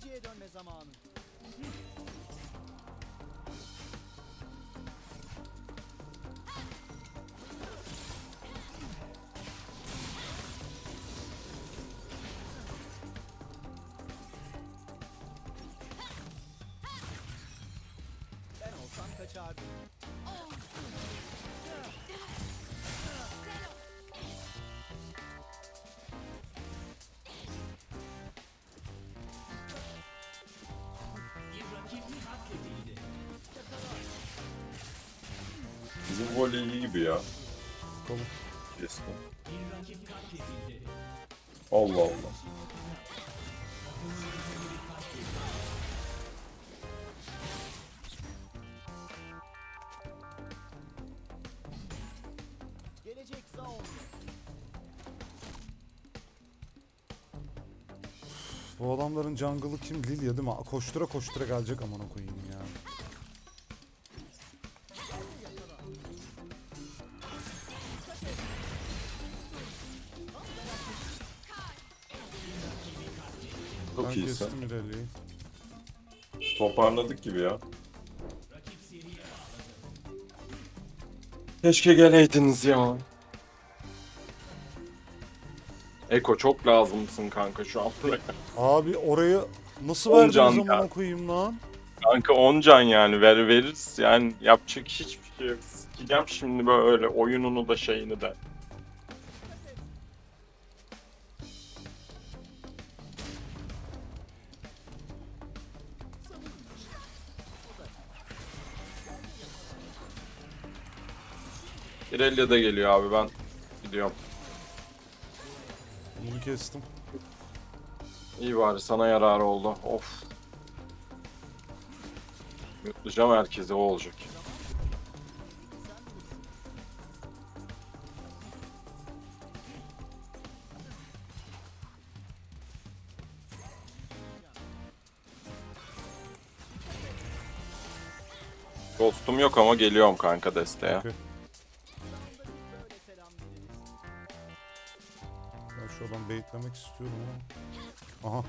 Geleceğe dönme zamanı. Ben olsam kaçardım. Bizim voley iyi gibi ya. Bakalım. Kestim. Allah Allah. Bu adamların jungle'ı kim? Lilia değil mi? Koştura koştura gelecek amına koyayım ya. Çok iyisin. kestim. Toparladık gibi ya. Keşke geleydiniz ya. Eko çok lazımsın kanka şu an. Abi orayı nasıl On verdiniz amına ya. koyayım lan? kanka 10 can yani ver veririz yani yapacak hiçbir şey yok. Sikeceğim şimdi böyle oyununu da şeyini de. İrelia da geliyor abi ben gidiyorum. Bunu kestim. İyi bari sana yararı oldu. Of. Yutlayacağım herkese o olacak. Dostum yok ama geliyorum kanka desteğe. Okey. Ben şu adam baitlemek istiyorum ama. Aha.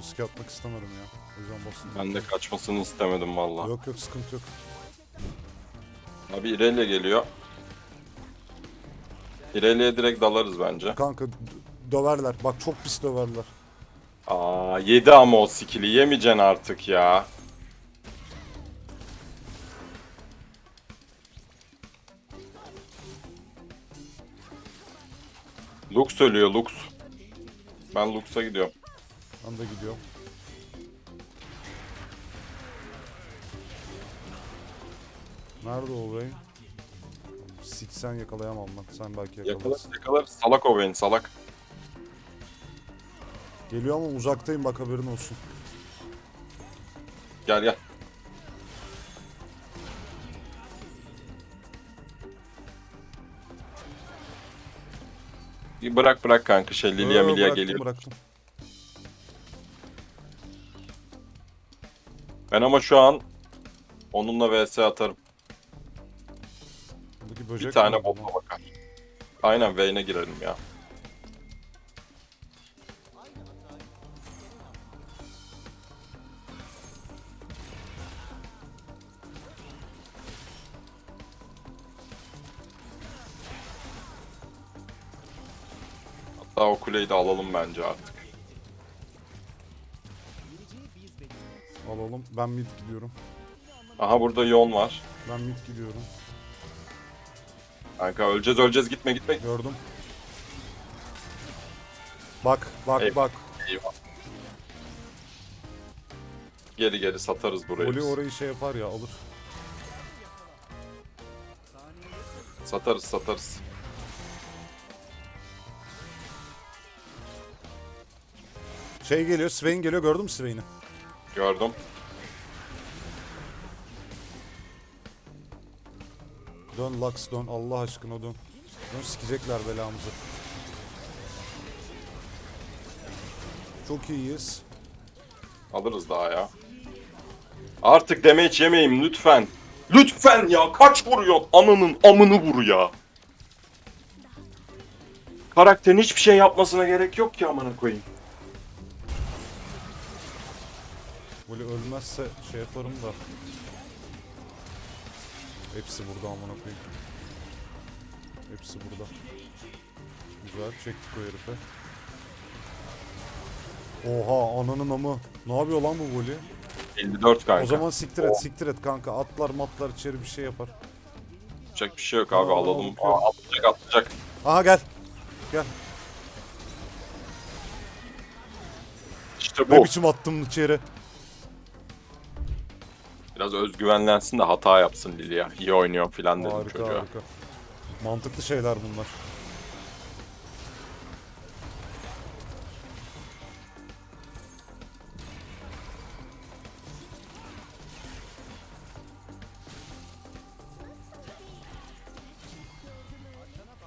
Riske atmak istemedim ya. O yüzden bastım. Ben de kaçmasını istemedim valla. Yok yok sıkıntı yok. Abi İrelia geliyor. İrelia'ya direkt dalarız bence. Kanka döverler. Bak çok pis döverler. Aa yedi ama o skill'i yemeyeceksin artık ya. Lux ölüyor Lux. Ben Lux'a gidiyorum. Ben de gidiyorum. Nerede o bey? Siksen yakalayamam ben. Sen belki Yakalar yakalarsın. yakalar. Salak o beni salak. Geliyor ama uzaktayım bak haberin olsun. Gel gel. Bırak bırak kanka şey Lilia Yo, Milia bıraktım, geliyor. Bıraktım. Ben ama şu an onunla vs atarım. Buradaki böcek Bir tane burada. bakar. Aynen Vayne'e girelim ya. Hatta o kuleyi de alalım bence artık. Alalım. Ben mid gidiyorum. Aha burada Yon var. Ben mid gidiyorum. Kanka öleceğiz öleceğiz gitme gitme. Gördüm. Bak bak Eyvah. bak. Eyvah. Geri geri satarız burayı. Oli biz. orayı şey yapar ya alır. Satarız satarız. Şey geliyor Swain geliyor gördün mü Swain'i? Gördüm. Dön Lux dön Allah aşkına dön. Dön sikecekler belamızı. Çok iyiyiz. Alırız daha ya. Artık damage yemeyeyim lütfen. Lütfen ya kaç vuruyor? Ananın amını vur ya. Karakterin hiçbir şey yapmasına gerek yok ki amına koyayım. Böyle ölmezse şey yaparım da. Hepsi burada amına koyayım. Hepsi burada. Güzel çektik o herife. Oha ananın amı. Ne yapıyor lan bu voli? 54 kanka. O zaman siktir et siktir et kanka. Atlar matlar içeri bir şey yapar. Yapacak bir şey yok abi Aa, alalım. bakıyorum. Aa, atlayacak atlayacak. Aha gel. Gel. İşte Ne bu. biçim attım içeri. Biraz özgüvenlensin de hata yapsın Lilia. İyi oynuyor filan dedim Harika çocuğa. harika. Mantıklı şeyler bunlar.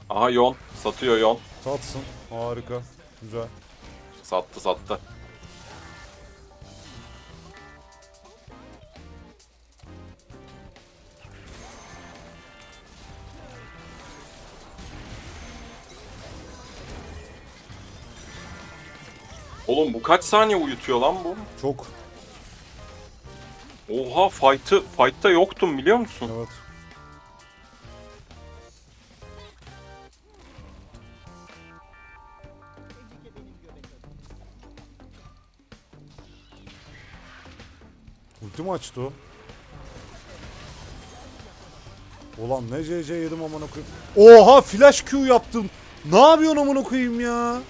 Aha Yon. Satıyor Yon. Satsın. Harika. Güzel. Sattı sattı. Oğlum bu kaç saniye uyutuyor lan bu? Çok. Oha fight'ı fight'ta yoktum biliyor musun? Evet. Ulti mi açtı o? Ulan ne CC yedim amına koyayım. Oha flash Q yaptım. Ne yapıyorsun amına koyayım ya?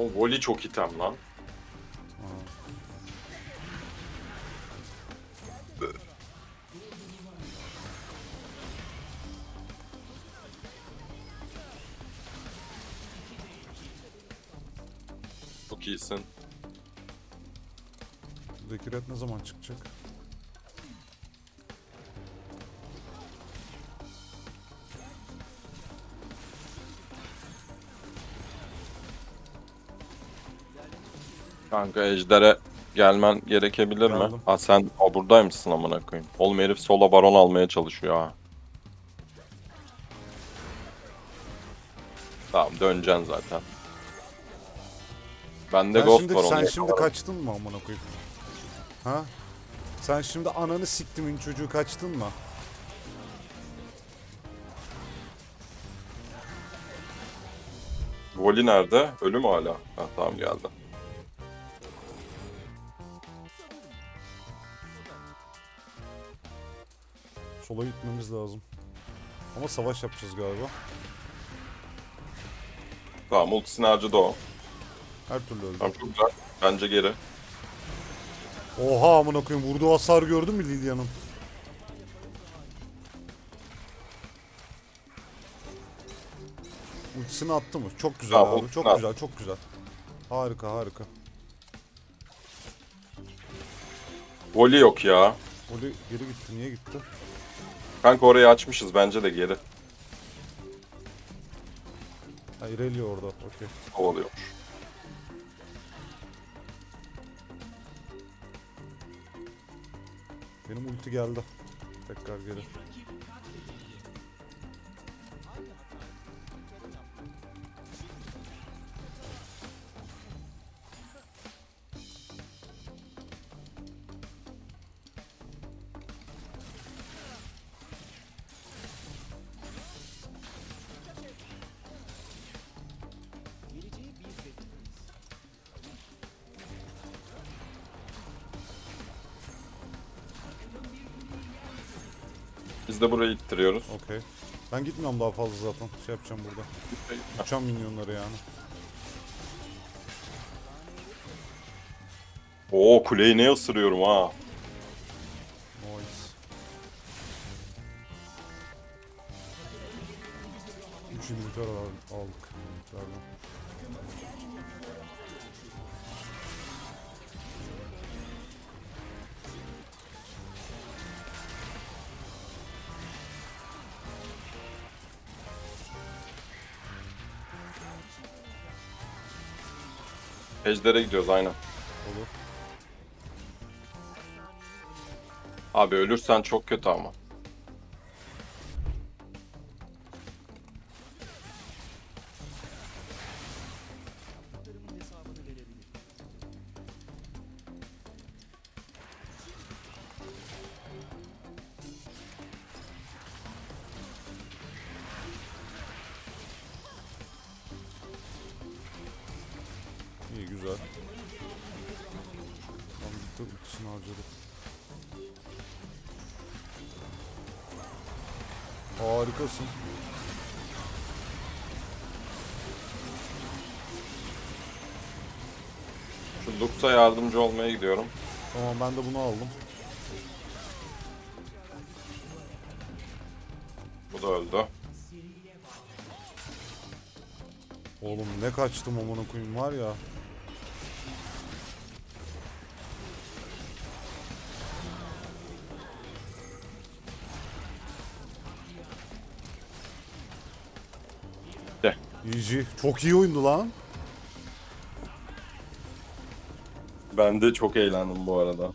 O voli çok item lan. Çok iyisin. Red ne zaman çıkacak? Kanka Ejder'e gelmen gerekebilir mi? Geldim. Ha sen o buradaymışsın amına koyayım. Oğlum herif sola baron almaya çalışıyor ha. Tamam döneceksin zaten. Bende Sen ghost şimdi, var sen şimdi yakalarım. kaçtın mı amına koyayım? Ha? Sen şimdi ananı siktimin çocuğu kaçtın mı? Voli nerede? Ölü mü hala? Ha tamam geldi. Sola gitmemiz lazım. Ama savaş yapacağız galiba. Tamam ultisini harcadı o. Her türlü öldü. Tamam çok güzel. Bence geri. Oha amına koyayım vurduğu hasar gördün mü Lilia'nın? Ultisini attı mı? Çok güzel Tamam, abi. ultisini Çok attı. güzel, çok güzel. Harika, harika. Voli yok ya. Oli geri gitti. Niye gitti? Kanka orayı açmışız bence de geri. Ha Irelia orada. Okey. Kovalıyormuş. Benim ulti geldi. Tekrar geri. Biz de burayı ittiriyoruz. Okey. Ben gitmiyorum daha fazla zaten. Şey yapacağım burada. Uçan minyonları yani. Oo kuleyi ne ısırıyorum ha. Nice. inhibitor al- aldık. inhibitörden. Ejder'e gidiyoruz aynen. Olur. Abi ölürsen çok kötü ama. Harikasın. Şu Lux'a yardımcı olmaya gidiyorum. Tamam ben de bunu aldım. Bu da öldü. Oğlum ne kaçtım amına koyayım var ya. GG. Çok iyi oyundu lan. Ben de çok eğlendim bu arada.